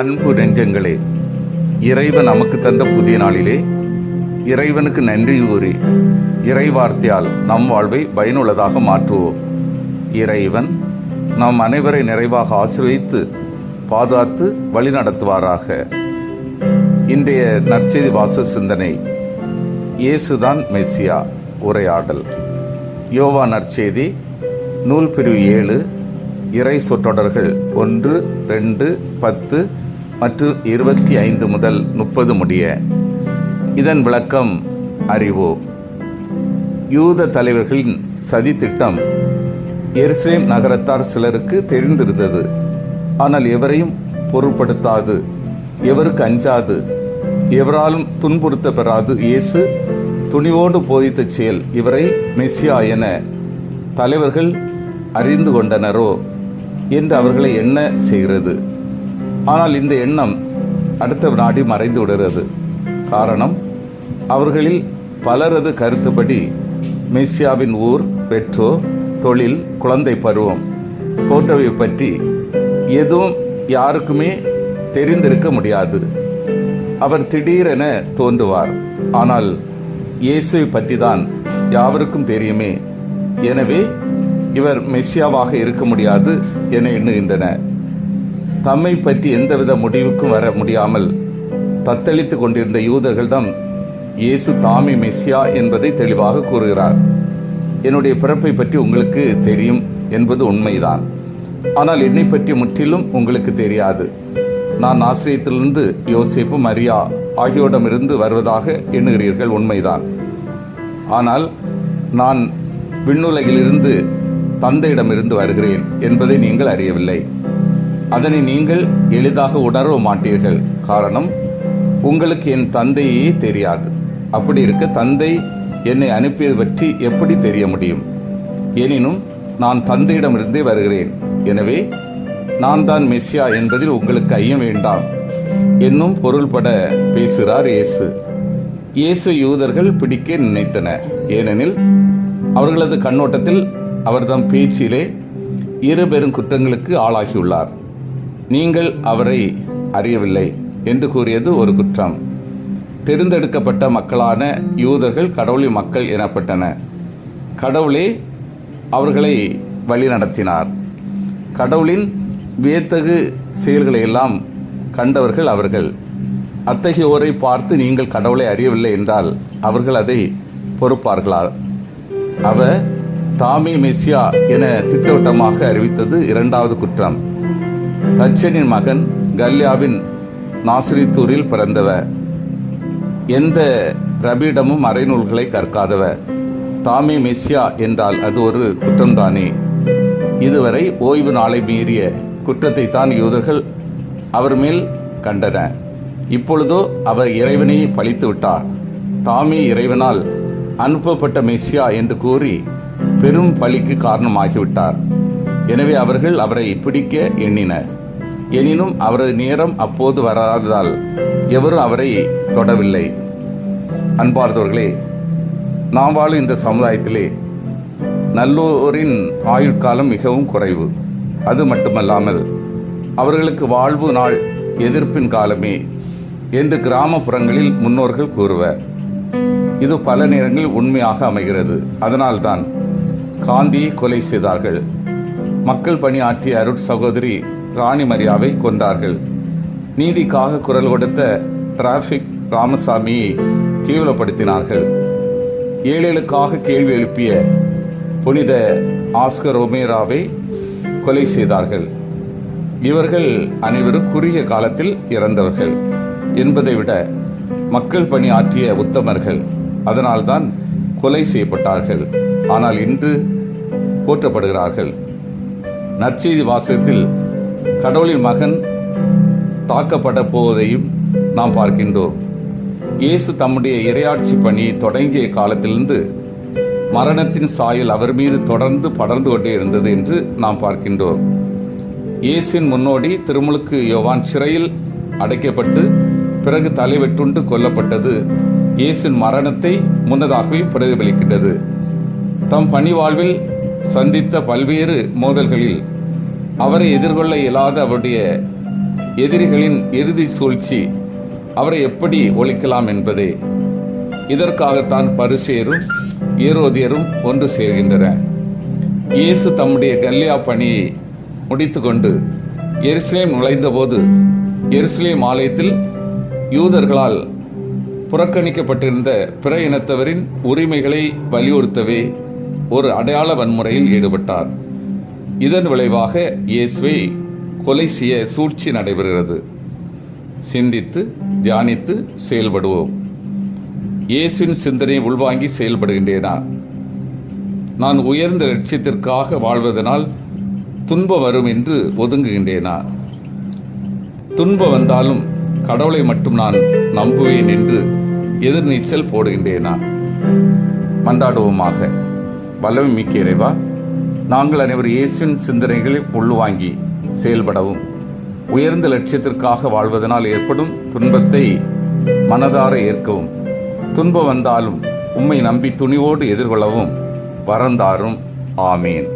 அன்பு நெஞ்சங்களே இறைவன் நமக்கு தந்த புதிய நாளிலே இறைவனுக்கு நன்றி கூறி இறைவார்த்தையால் நம் வாழ்வை பயனுள்ளதாக மாற்றுவோம். இறைவன் நம் அனைவரை நிறைவாக ஆசிர்வதித்து பாதுகாத்து வழிநடத்துவாராக இன்றைய நற்செய்தி வாச சிந்தனை இயேசுதான் மெஸ்ஸியா உரையாடல். யோவா நற்செய்தி நூல் பிரிவு ஏழு இறை சொற்றொடர்கள் ஒன்று ரெண்டு பத்து மற்றும் இருபத்தி ஐந்து முதல் முப்பது முடிய. இதன் விளக்கம் அறிவோ. யூத தலைவர்களின் சதி திட்டம் எருசலேம் நகரத்தார் சிலருக்கு தெரிந்திருந்தது. ஆனால் எவரையும் பொருட்படுத்தாது எவருக்கு அஞ்சாது எவராலும் துன்புறுத்த பெறாது இயேசு துணிவோடு போதித்த செயல் இவரை மெஸ்ஸியா என தலைவர்கள் அறிந்து கொண்டனரோ? என்று அவர்களை என்ன செய்கிறது? ஆனால் இந்த எண்ணம் அடுத்த நாடி மறைந்து விடுகிறது. காரணம் அவர்களில் பலரது கருத்துப்படி மெஸ்ஸியாவின் ஊர் பெற்றோர் தொழில் குழந்தை பருவம் போன்றவை பற்றி எதுவும் யாருக்குமே தெரிந்திருக்க முடியாது. அவர் திடீரென தோன்றுவார். ஆனால் இயேசுவை பற்றி தான் யாவருக்கும் தெரியுமே. எனவே இவர் மெஸ்ஸியாவாக இருக்க முடியாது என எண்ணுகின்றன தம்மை பற்றி எந்தவித முடிவுக்கும் வர முடியாமல் தத்தளித்துக் கொண்டிருந்த யூதர்களிடம் இயேசு தாமி மெஸ்ஸியா என்பதை தெளிவாக கூறுகிறார். என்னுடைய பிறப்பை பற்றி உங்களுக்கு தெரியும் என்பது உண்மைதான். ஆனால் என்னை பற்றி முற்றிலும் உங்களுக்கு தெரியாது. நான் ஆசிரியத்திலிருந்து யோசிப்பு மரியா ஆகியோரிடமிருந்து வருவதாக எண்ணுகிறீர்கள் உண்மைதான். ஆனால் நான் விண்ணுலகிலிருந்து தந்தையிடமிருந்து வருகிறேன் என்பதை நீங்கள் அறியவில்லை. அதனை நீங்கள் எளிதாக உணர மாட்டீர்கள் காரணம் உங்களுக்கு என் தந்தையே தெரியாது. அப்படி இருக்க தந்தை என்னை அனுப்பியது பற்றி எப்படி தெரிய முடியும்? எனினும் நான் தந்தையிடமிருந்தே வருகிறேன். எனவே நான் தான் மெஸ்ஸியா என்பதில் உங்களுக்கு ஐயம் வேண்டாம். என்னும் பொருள்பட பேசுகிறார் இயேசு. இயேசு யூதர்கள் பிடிக்க நினைத்தனர். ஏனெனில் அவர்களது கண்ணோட்டத்தில் அவர்தம் பேச்சிலே இரு பெரும் குற்றங்களுக்கு ஆளாகியுள்ளார். நீங்கள் அவரை அறியவில்லை என்று கூறியது ஒரு குற்றம். தேர்ந்தெடுக்கப்பட்ட மக்களான யூதர்கள் கடவுளின் மக்கள் எனப்பட்டன கடவுளே அவர்களை வழிநடத்தினார் கடவுளின் வியத்தகு செயல்களை எல்லாம் கண்டவர்கள் அவர்கள். அத்தகையோரை பார்த்து நீங்கள் கடவுளை அறியவில்லை என்றால் அவர்கள் அதை பொறுப்பார்களா? அவர் தாமே மெஸ்ஸியா என திட்டவட்டமாக அறிவித்தது இரண்டாவது குற்றம். தச்சனின் மகன் கல்யாவின் நாசிரித்தூரில் பிறந்தவ. எந்த ரபியிடமும் மறைநூல்களை கற்காதவ. தாமே மெஸ்ஸியா என்றால் அது ஒரு குற்றம்தானே. இதுவரை ஓய்வு நாளை மீறிய குற்றத்தை தான் யூதர்கள் அவர் மேல் கண்டன. இப்பொழுதோ அவர் இறைவனையே பழித்து விட்டார். தாமே இறைவனால் அனுப்பப்பட்ட மெஸ்ஸியா என்று கூறி பெரும் பழிக்கு காரணமாகிவிட்டார். எனவே அவர்கள் அவரை பிடிக்க எண்ணினர். எனினும் அவரது நேரம் அப்போது வராததால் எவரும் அவரை தொடவில்லை. அன்பார்ந்தவர்களே நாம் வாழும் இந்த சமுதாயத்திலே நல்லோரின் ஆயுட்காலம் மிகவும் குறைவு. அது மட்டுமல்லாமல் அவர்களுக்கு வாழ்வு நாள் எதிர்ப்பின் காலமே என்று கிராமப்புறங்களில் முன்னோர்கள் கூறுவர். இது பல நேரங்களில் உண்மையாக அமைகிறது. அதனால்தான் காந்தியை கொலை செய்தார்கள். மக்கள் பணியாற்றிய அருட் சகோதரி ராணி மரியாவை கொண்டார்கள் நீதிக்காக குரல் கொடுத்த டிராபிக் ராமசாமியை கேவலப்படுத்தினார்கள். ஏழைகளுக்காக கேள்வி எழுப்பிய புனித ஆஸ்கர் ஒமேராவை கொலை செய்தார்கள். இவர்கள் அனைவரும் குறுகிய காலத்தில் இறந்தவர்கள் என்பதை விட மக்கள் பணி ஆற்றிய உத்தமர்கள் அதனால்தான் கொலை செய்யப்பட்டார்கள். ஆனால் இன்று போற்றப்படுகிறார்கள். நற்செய்தி வாசகத்தில் கடவுளின் மகன் தாக்கப்பட போவதையும் நாம் பார்க்கின்றோம். இயேசு தம்முடைய இரையாட்சி பணி தொடங்கிய காலத்திலிருந்து மரணத்தின் சாயல் அவர் மீது தொடர்ந்து படர்ந்து கொண்டே இருந்தது என்று நாம் பார்க்கின்றோம். இயேசின் முன்னோடி திருமுழுக்கு யோவான் சிறையில் அடைக்கப்பட்டு பிறகு தலைவெட்டுண்டு கொல்லப்பட்டது இயேசின் மரணத்தை முன்னதாகவே பிரதிபலிக்கின்றது. தம் பணி வாழ்வில் சந்தித்த பல்வேறு மோதல்களில் அவரை எதிர்கொள்ள இயலாத அவருடைய எதிரிகளின் இறுதி சூழ்ச்சி அவரை எப்படி ஒழிக்கலாம் என்பதே. இதற்காகத்தான் பரிசேரும் ஏரோதியரும் ஒன்று சேர்கின்றனர் இயேசு தம்முடைய கல்லியா பணியை முடித்துக்கொண்டு எருசலேம் நுழைந்தபோது எருசலேம் ஆலயத்தில் யூதர்களால் புறக்கணிக்கப்பட்டிருந்த பிற இனத்தவரின் உரிமைகளை வலியுறுத்தவே ஒரு அடையாள வன்முறையில் ஈடுபட்டார். இதன் விளைவாக இயேசுவை கொலை செய்ய சூழ்ச்சி நடைபெறுகிறது. சிந்தித்து தியானித்து செயல்படுவோம். இயேசுவின் சிந்தனையை உள்வாங்கி செயல்படுகின்றேனா? நான் உயர்ந்த லட்சியத்திற்காக வாழ்வதனால் துன்பம் வரும் என்று ஒதுங்குகின்றேனா? துன்பம் வந்தாலும் கடவுளை மட்டும் நான் நம்புவேன் என்று எதிர்நீச்சல் போடுகின்றேனா? மன்றாடுவோமாக. வல்லமை மிக்க இறைவா நாங்கள் அனைவரும் இயேசுவின் சிந்தனைகளை உள்வாங்கி செயல்படவும் உயர்ந்த லட்சியத்திற்காக வாழ்வதனால் ஏற்படும் துன்பத்தை மனதார ஏற்கவும் துன்பம் வந்தாலும் உம்மை நம்பி துணிவோடு எதிர்கொள்ளவும் வரந்தாரும். ஆமீன்.